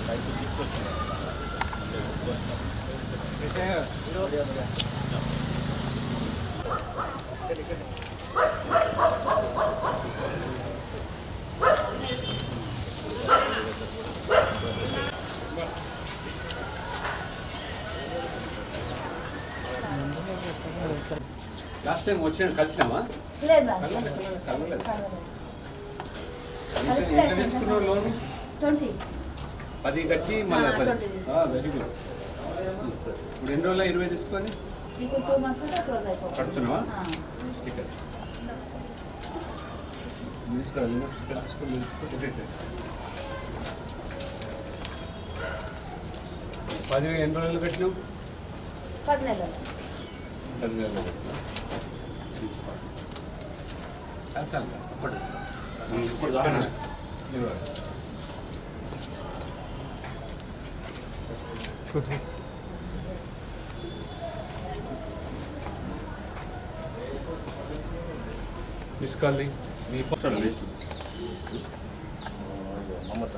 Five to six last time వచ్చిన కలిసినామా లేదు కలవలేదు కలిస్తే ఎంత తీసుకున్నావు లోన్ ట్వంటీ పది కట్టి మళ్ళీ ఆ, పది. వెరీ గుడ్ ఇప్పుడు ఎన్ని రోజులు ఇరవై తీసుకొని? ఇప్పుడు కడుతున్నావా? ఆ. టికెట్ తీసుకోవాలి టికెట్ తీసుకొని తీసుకో పదివేలు ఎన్ని రోజులు కట్టినావు? పది నెలలు పదివేలు కట్టినా? చాలు చాలు చాలు. ఒక్కటి ఇప్పుడు మిస్ కాల్ది మీ ఫోన్ వేస్ట్ మమత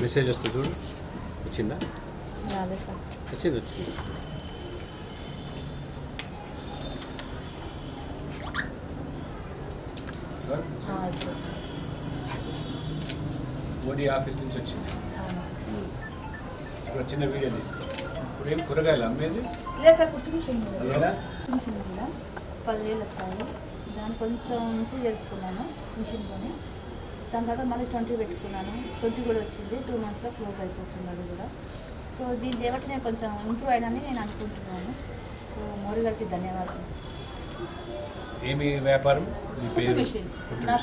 మెసేజ్ వస్తుంది చూడు. వచ్చిందా? వచ్చింది వచ్చింది ఆ, ఇప్పుడు మోడీ ఆఫీస్ నుంచి వచ్చింది. ఇక్కడ చిన్న వీడియో తీసుకో. ఇప్పుడు ఏం కూరగాయలు అమ్మేది? లేదు సార్ కుట్టు మిషన్ పదివేలు వచ్చాయి. దాన్ని కొంచెం ఇంప్రూవ్ చేసుకున్నాను మిషన్లోనే దాని తర్వాత మళ్ళీ ట్వంటీ పెట్టుకున్నాను. ట్వంటీ కూడా వచ్చింది. టూ మంత్స్లో క్లోజ్ అయిపోతుంది అది కూడా. సో దీన్ని చేయబట్టి నేను కొంచెం ఇంప్రూవ్ అయినని నేను అనుకుంటున్నాను. సో మోరీ గారికి ధన్యవాదాలు. ఏమి వ్యాపారం? నా మిషన్.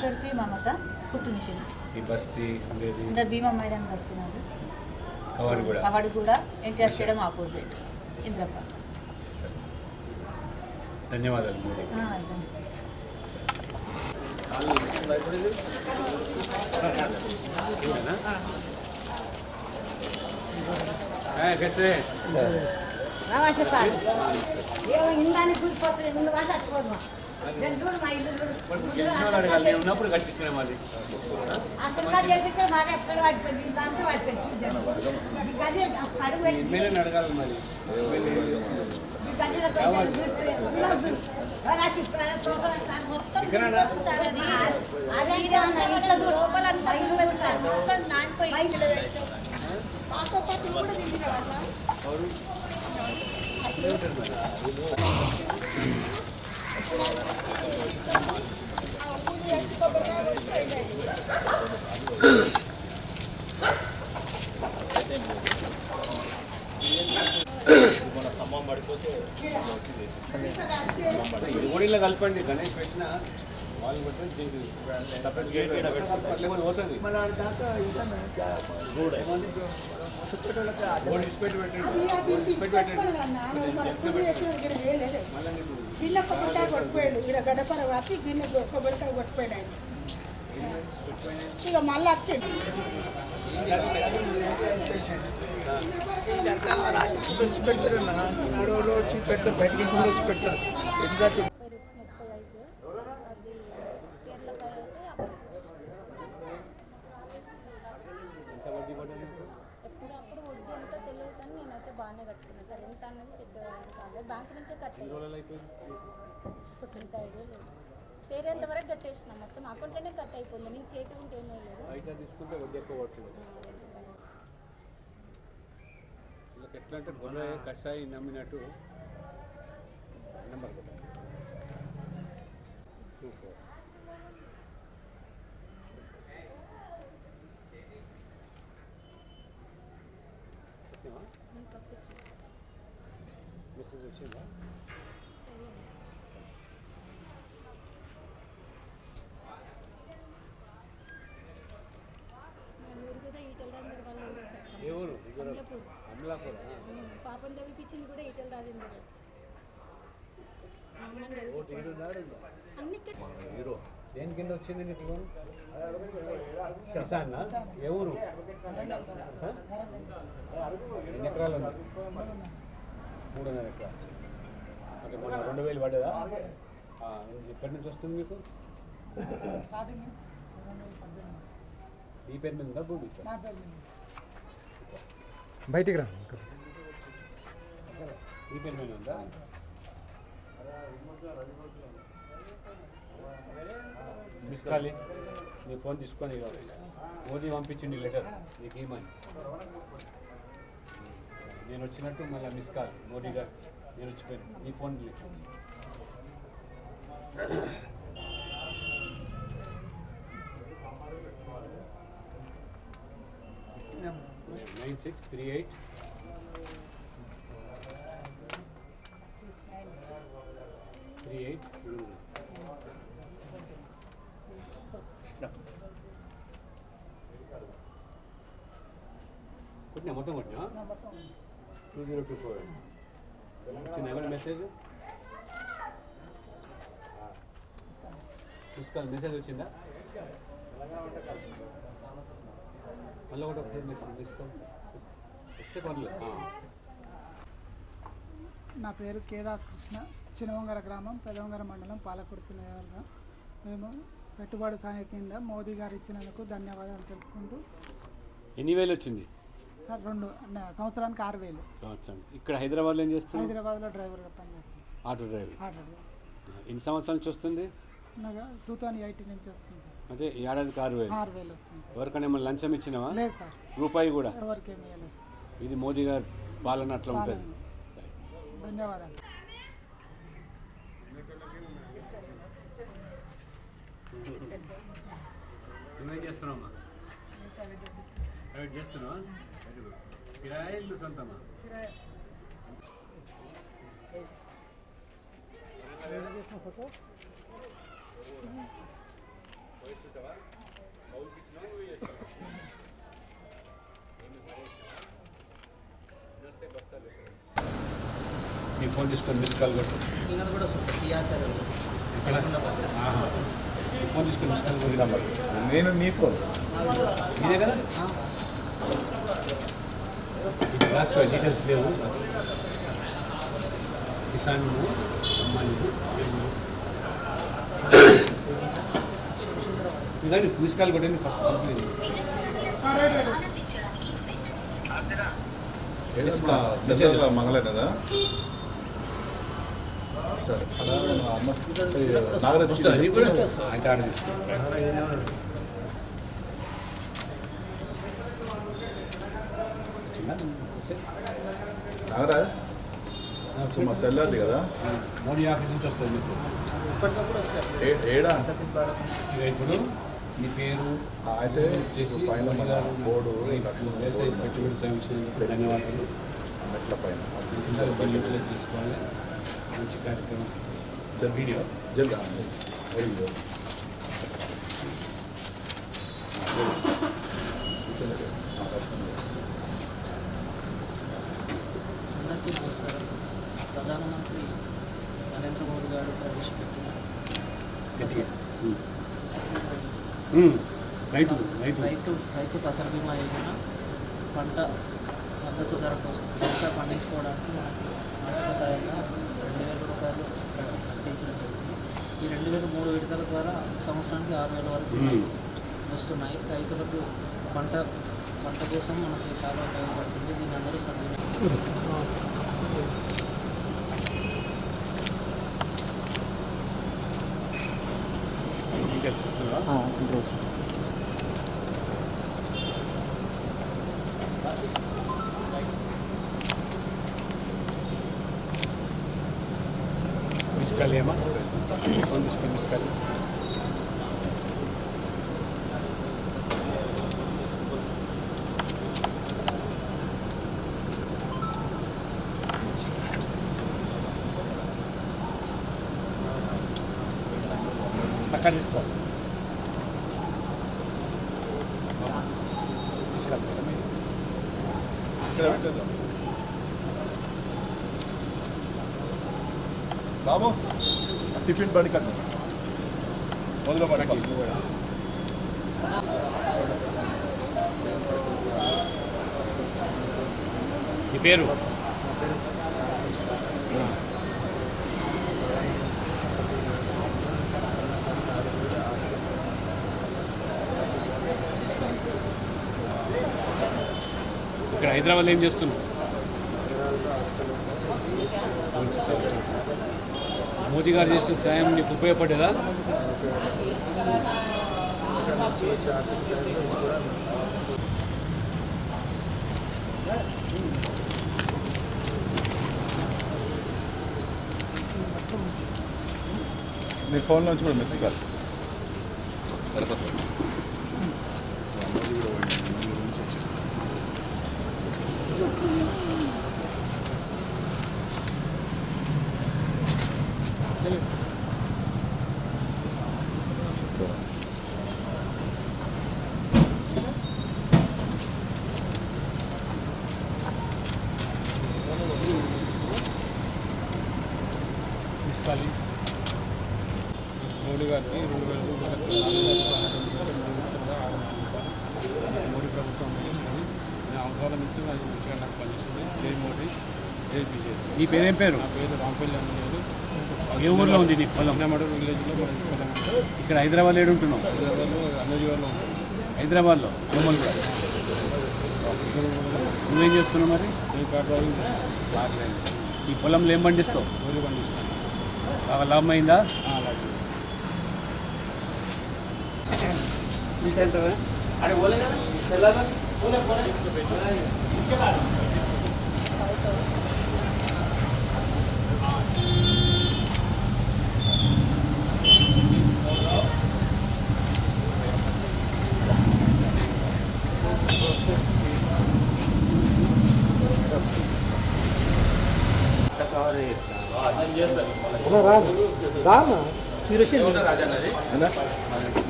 పేరు పి మమత. కుట్టు మిషన్. ఈ బస్తీ ఉండేది అంటే భీమా మైదాన్ వస్తున్నది కవర్ కూడా కవాడు కూడా ఎన్టీఆర్ స్టేడియం ఆపోజిట్ ఇంద్రప సరే. ధన్యవాదాలు మోదీ कैसे చచ్చిపోదు నేను చూడు ఉన్నప్పుడు కట్టించిన మాది ఎమ్మెల్యేని అడగాలి మరి ఇది కూడా ఇలా కలపండి. గణేష్ పెట్టిన వాళ్ళు పెట్టి కొట్టిపోయాడు ఇక్కడ గడపల వాసి గిన్నె కొబ్బరికాయ కొట్టిపోయాడు ఆయన. ఇక మళ్ళీ వచ్చాడు. వచ్చి పెడతారు వచ్చి పెడతారు. బయటికి వచ్చి పెడతారు. ఎగ్జాక్ట్ బ్యాంక్ నుంచే అయిపోయింది? ఇంత ఐడియా లేదు. తేరేంత వరకు కట్టేసిన మొత్తం. అకౌంట్లోనే కట్ అయిపోయింది. నీకు చేతి ఉంటే ఏమీ లేదు ఎట్లా అంటే గొర్రె కషాయి నమ్మినట్టు నెంబర్ కొట్టాలి టూ ఫోర్. మెసేజ్ వచ్చిందా ఏ ఊరు? అమలాపూర్. పాపం చదివిపించింది కూడా ఈటల రాజేందర్ హీరో. దేని కింద వచ్చింది నీకు లోన్? కిసాన్? ఏ ఊరు? ఎన్ని ఎకరాలు ఉంది? మూడున్నర ఎకరా అంటే మొన్న రెండు వేలు పడ్డదా? ఆ, ఎప్పటి నుంచి వస్తుంది మీకు? ఈ పేరు మీద ఉందా భూమి? బయటికి రా. ఈ పేరు మీద ఉందా? మిస్ కాలే నీ ఫోన్ తీసుకొని మోదీ పంపించింది లెటర్. నీకు ఏమని నేను వచ్చినట్టు మళ్ళీ మిస్ కాల్ మోడీ గారు నేను వచ్చిపోయాను నీ phone nine six three eight. Three eight కొట్టినా? మొత్తం కొట్టినా? టూ జీరో టూ ఫోర్ వచ్చింది ఏమైనా మెసేజ్ మెసేజ్ వచ్చిందా? మళ్ళీ ఒకసారి మెసేజ్ వస్తే పర్లేదు. నా పేరు కేదాస్ కృష్ణ. చినవంగర గ్రామం పెదవంగర మండలం పాలకుర్తి నియోజకవర్గం మేము పెట్టుబడి సాయం కింద మోదీ గారు ఇచ్చినందుకు ధన్యవాదాలు తెలుపుకుంటూ. ఎన్ని వేలు వచ్చింది? సార్ రెండు సంవత్సరానికి ఆరు వేలు. సంవత్సరం. ఇక్కడ హైదరాబాద్లో ఏం చేస్తుంది హైదరాబాద్లో డ్రైవర్గా పనిచేస్తాను ఆటో డ్రైవర్. ఆర్డర్ ఎన్ని సంవత్సరాల నుంచి వస్తుంది? నాకు టూ థౌజండ్ ఎయిటీన్ నుంచి వస్తుంది సార్. అదే ఈ ఏడాదికి ఆరు వేలు. ఆరు వేలు వస్తుంది సార్. ఎవరికైనా ఏమైనా లంచం ఇచ్చినావా? లేదు సార్. రూపాయి కూడా? ఎవరికి ఏమి ఇవ్వలేదు సార్. ఇది మోదీ గారి పాలన అట్లా ఉంటుంది. ధన్యవాదాలు. నువ్వేం చేస్తున్నావా? గుడ్ కిరాయి ఇల్లు సొంతమా నీ ఫోన్ తీసుకొని మిస్ కాల్ కొట్టు ఈయన కూడా వస్తుంది సార్ టీఆర్చారు ఆహా. నీ ఫోన్ తీసుకొని మిస్ కాల్ కొట్టు నెంబర్ నేను నీ ఫోన్ ఇదే కదా రాసుకో డీటెయిల్స్ లేవు. కిసాన్ అమ్మాయి ఇదండి మిస్ కాల్ కొట్టండి ఫస్ట్ కంప్లీట్ మంగళనేదా సరే. నాగరాజ్ అయితే ఆర్డర్ తీసుకో నాగరాజ్ మా సెల్లార్ది కదా మోడీ ఆఫీస్ నుంచి వస్తుంది మీకు ఏడా ఇప్పుడు మీ పేరు అయితే చేసి పైన బోర్డు పెట్టుబడి సంక్షేమ ధన్యవాదాలు మెట్ల పైన అందరూ బిల్లు బిల్లు తీసుకోవాలి మంచి కార్యక్రమం ద వీడియో జల్దా వెరీ రైతు రైతు రైతు ఫసల్ బీమా యోజన పంట మద్దతు ధర కోసం పంట పండించుకోవడానికి మనకి రెండు వేల రూపాయలు ప్రకటించడం జరిగింది. ఈ రెండు వేల మూడు విడతల ద్వారా సంవత్సరానికి ఆరు వేల వరకు వస్తున్నాయి. రైతులకు పంట పంట కోసం మనకు చాలా ఉపయోగపడుతుంది. దీన్ని అందరూ సద్వినియోగం డీటెయిల్స్ ఇస్తున్నావా మిస్ కాల్ ఏమా ఫోన్ తీసుకొని మిస్ కాల్ అక్కడ తీసుకో బాబు టిఫిన్ బండి కట్టు. మొదలు బండి కట్టి, నువ్వు కూడా. నీ పేరు? ఇక్కడ హైదరాబాద్లో ఏం చేస్తున్నావు? మోదీ గారు చేసిన సాయం నీకు ఉపయోగపడేదా? మీ ఫోన్లోంచి కూడా మెసేజ్ కాదు. సరిపోతుంది. తీసుకోవాలి మోడీ గారికి రెండు వేల రూపాయలు మోడీ ప్రభుత్వం. నేను అవసరాల నుంచి అది మంచిగా నాకు పనిచేస్తుంది జై మోడీ జై బీజేపీ నీ పేరేం పేరు నా పేరు రాంపల్లి అన్నయ్య ఏ ఊర్లో ఉంది నీ పొలం? పొలం ఇక్కడ హైదరాబాద్ ఏడు ఉంటున్నావు? హైదరాబాద్లో అన్నజీవాలో హైదరాబాద్లో కూడా నువ్వేం చేస్తున్నావు మరి? ఈ పొలంలో ఏం పండిస్తావు? వరి బాగా లాభం అయిందా? ఆ,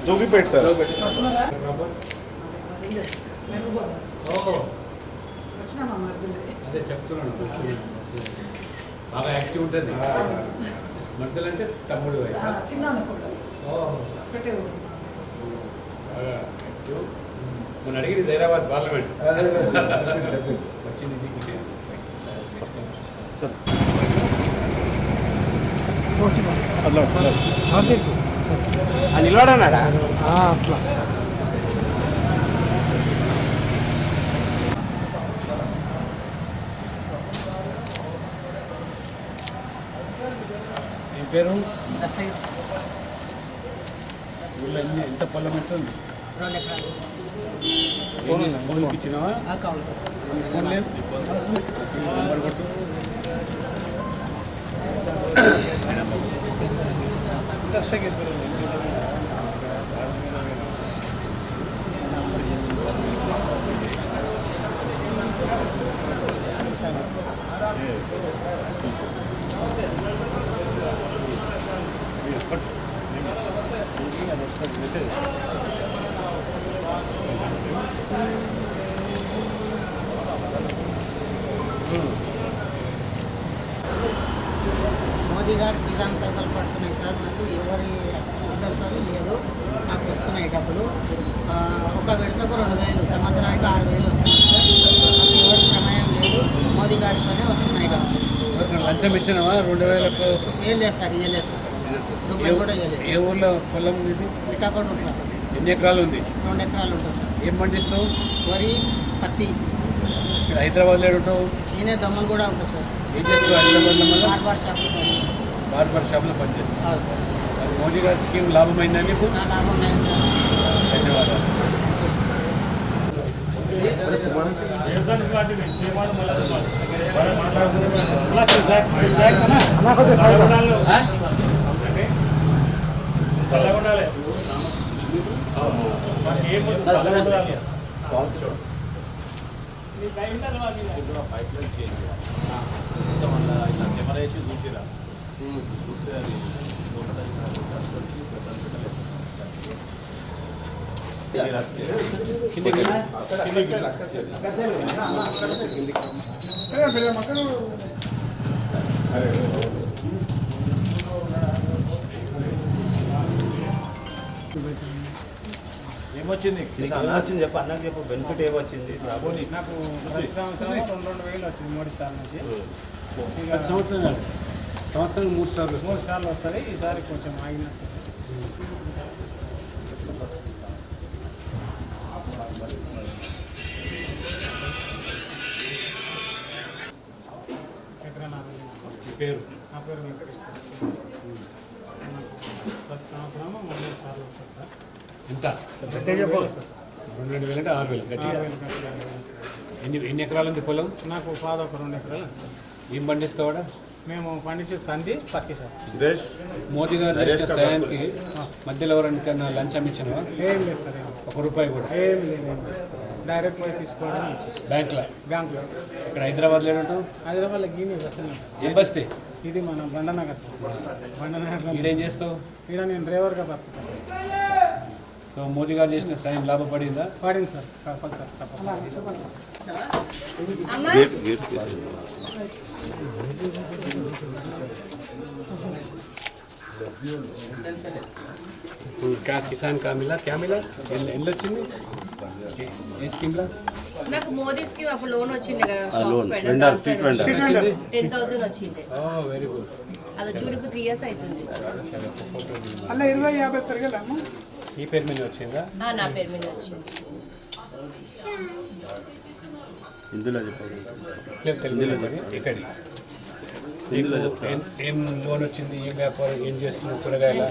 అలాగే పెట్టారు అదే చెప్తున్నాను బాగా యాక్టివ్ ఉంటుంది మర్దలు అంటే తమ్ముడు చిన్న ఒకటే బాగా యాక్టివ్ మొన్న అడిగింది హైదరాబాద్ పార్లమెంట్ వచ్చింది చెప్పింది వచ్చింది దిగి నిలబడన్నాడా అట్లా. ఏం పేరు? ఊళ్ళో ఎంత పొలం ఏం చేసి ఫోన్కి ఇచ్చినావా ఫోన్ లేదు? నెంబర్ కొట్టు. మోదీ గారు కిసాన్ పైసలు పడుతున్నాయి సార్. మాకు ఎవరి ఉద్దరితో లేదు మాకు వస్తున్నాయి డబ్బులు. ఒక విడతకు రెండు వేలు సంవత్సరానికి ఆరు వేలు వస్తున్నాయి సార్. ఎవరి ప్రమేయం లేదు. మోదీ గారితోనే వస్తున్నాయి డబ్బులు. లంచం ఇచ్చినావా? రెండు వేలకు? ఏం లేదు సార్ ఇవ్వలేదు సార్. రూపాయి కూడా ఇవ్వలేదు ఏ ఊర్లో పొలం ఇది? పిఠాకోడూరు సార్. ఎన్ని ఎకరాలు ఉంది? రెండు ఎకరాలు ఉంటుంది సార్. ఏం పండిస్తావు? వరి పత్తి. ఇక్కడ హైదరాబాద్లో ఉంటావు చీనే దమ్మలు కూడా ఉంటుంది సార్. ఏం చేస్తావు హైదరాబాద్లో మళ్ళీ? బార్బార్ షాప్లో పనిచేస్తాం బార్బర్ షాప్లో పనిచేస్తావు అవును సార్. మరి మోదీ గారి స్కీమ్ లాభమైందా నీకు నా లాభం లేదు సార్. ధన్యవాదాలు. ఏమొచ్చింది? వచ్చింది చెప్పు అన్నకు చెప్పు బెనిఫిట్ ఏమొచ్చింది? నాకు ప్రతి సంవత్సరం రెండు రెండు వేలు వచ్చింది మోడీ సార్ నుంచి. పది సంవత్సరాలు సంవత్సరం మూడు సార్లు మూడు సార్లు వస్తుంది ఈసారి కొంచెం ఆగినట్టు పేరు? నా పేరు ప్రతి సంవత్సరము మూడు సార్లు వస్తుంది సార్. ఎంత? వస్తుంది సార్. రెండు రెండు వేలు అంటే ఆరు వేలు గట్టి ఎన్ని ఎన్ని ఎకరాలు ఉంది పొలం? నాకు పాద ఒక రెండు ఎకరాలు ఏం పండిస్తావాడా మేము పండించే కంది పత్తి సార్. మోదీ గారు చేసిన సాయానికి మధ్యలో ఎవరికైనా లంచం ఇచ్చినవా ఏం లేదు సార్ ఏం ఒక రూపాయి కూడా? ఏం లేదు ఏం లేదు. డైరెక్ట్ పోయి తీసుకోవడం బ్యాంక్లో? బ్యాంకులో సార్. ఇక్కడ హైదరాబాద్లో ఏంటంటావు హైదరాబాద్లో గీని సార్ ఏం బస్తీ? ఇది మన బండనగర్ సార్. బండనగర్లో ఈడేం చేస్తావు? ఇక్కడ నేను డ్రైవర్గా బతుకుతా సార్. సో మోదీ గారు చేసిన సాయం లాభపడిందా? పడింది సార్. తప్పదు సార్ తప్పకుండా కిసాన్ కామిలా క్యామిలా? క్యా మిలా వచ్చింది? ఏ స్కీమ్లా? నాకు మోదీ స్కీమ్ అప్పుడు లోన్ వచ్చింది కదా లోన్. టెన్ థౌసండ్ వచ్చింది. Very good. అది చూడకు త్రీ ఇయర్స్ అవుతుంది. అలా ఇరవై యాభై పెరగలమ్మా ఈ పేరు మీద వచ్చిందా? ఆ, నా పేరు మీద వచ్చింది. ఇందులో చెప్పండి. లేదు ఇక్కడి. ఏం- లోన్ వచ్చింది? ఏం వ్యాపారం? ఏం చేస్తున్నావు కూరగాయల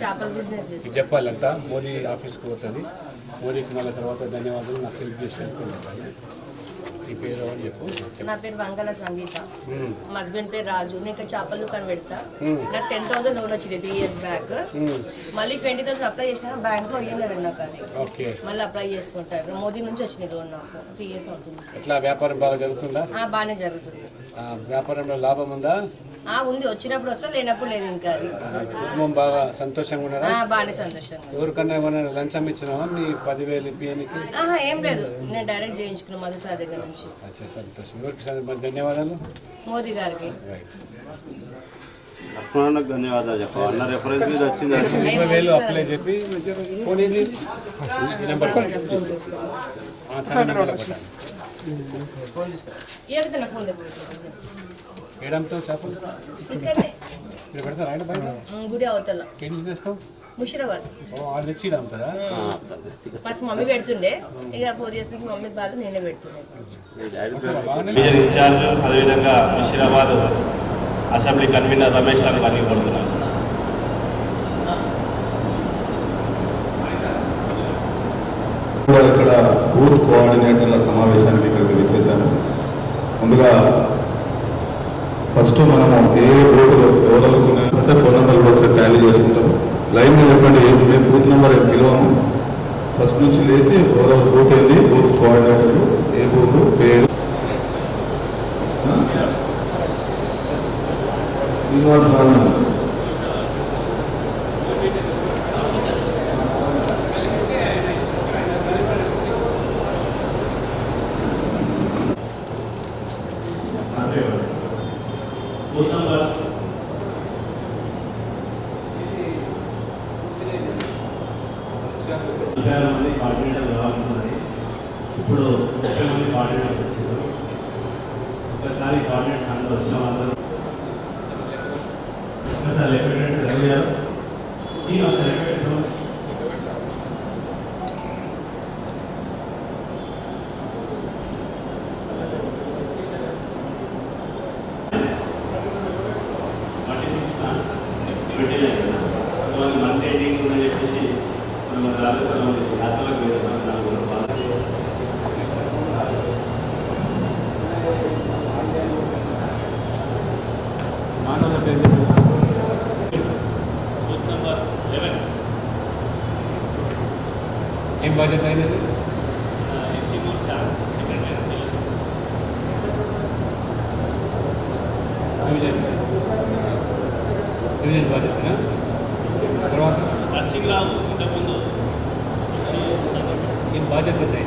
చెప్పాలంతా మోదీ ఆఫీస్కి పోతుంది. మోదీకి మళ్ళీ తర్వాత ధన్యవాదాలు. నాకు హెల్ప్ నా పేరు వంగల సంగీత. మా హస్బెండ్ పేరు రాజు. నేను ఇక్కడ చేపల దుకాణం పెడతా. నాకు టెన్ థౌసండ్ లోన్ వచ్చింది త్రీ ఇయర్స్ బ్యాక్. మళ్ళీ ట్వంటీ థౌసండ్ అప్లై చేసిన బ్యాంక్లో ఇవ్వలేదు నాకు అది. ఓకే. మళ్ళీ అప్లై చేసుకుంటారు. మోదీ నుంచి వచ్చింది లోన్ నాకు. త్రీ ఇయర్స్ అవుతుంది. ఎట్లా వ్యాపారం బాగా జరుగుతుందా? బాగానే జరుగుతుంది. వ్యాపారంలో లాభం ఉందా? ఉంది. వచ్చినప్పుడు వస్తా లేనప్పుడు లేదు ఇంకా కుటుంబం బాగా సంతోషంగా ఉన్నారా? ఆ, బాగానే సంతోషంగా ఎవరికన్నా ఏమైనా లంచం ఇచ్చినావా? మీ పదివేలు ఆహా ఏం లేదు. నేను డైరెక్ట్ చేయించుకున్నాను మధుసారి దగ్గర నుంచి. అచ్చా సంతోషం. ఎవరికి సార్? ధన్యవాదాలు. మోదీ గారికి. ధన్యవాదాలు రెఫరెన్స్ మీద వచ్చింది అది. ఇరవై వేలు అప్లై చెప్పి నెంబర్ ఫోన్ దగ్గర ఏడంతో చేపలు? ఇక్కడనే. ఇక్కడ పెడతారా? ఆయన బయట ఉమ్, గుడి అవతల. కేజీ తెస్తావు? ముషిరాబాద్. ఓ అది తెచ్చి ఈడ అమ్ముతారా? ఫస్ట్ మమ్మీ పెడుతుండే. ఇక ఫోర్ ఇయర్స్ నుంచి మమ్మీ బాధ నేనే పెడుతుండే. ఇన్ఛార్జ్ అదేవిధంగా ముషిరాబాద్ అసెంబ్లీ కన్వీనర్ రమేష్ గారికి అన్ని కొడుతున్నాను కూడా ఇక్కడ బూత్ కోఆర్డినేటర్ల సమావేశానికి ఇక్కడికి వచ్చేసాను ముందుగా ఫస్ట్ మనము ఏ బూత్లో ఎవరెవరుకున్నాయంటే ఫోన్ నెంబర్ కూడా ఒకసారి ట్యాలీ చేసుకుంటాం. లైన్ చెప్పండి మేము బూత్ నెంబర్ పిలవము ఫస్ట్ నుంచి లేచి ఎవరెవరు బూత్ ఏంది? బూత్ కోఆర్డినేటర్లు ఏ బూత్ పేరు? శ్రీనివాస్ రావు బూత్ నంబర్ ముప్పై ఆరు మంది కోఆర్డినేటర్ కావాల్సి ఉన్నది ఇప్పుడు ముప్పై మంది కోఆర్డినేటర్స్ వచ్చారు ఒకసారి కోఆర్డినేటర్స్ అందరూ వచ్చిన వాళ్ళందరూ ఒకసారి లెఫ్టినెంట్ రవి గారు ఈ ఒకసారి lieutenant forty six twenty nine month ending అని చెప్పేసి మనం రాత్రి యాత్రలకు వెళ్తాం నాలుగు పేరు బూత్ నెంబర్ లెవెన్ ఏం బాధ్యత అయినది? ఏం బాధ్యత అయింది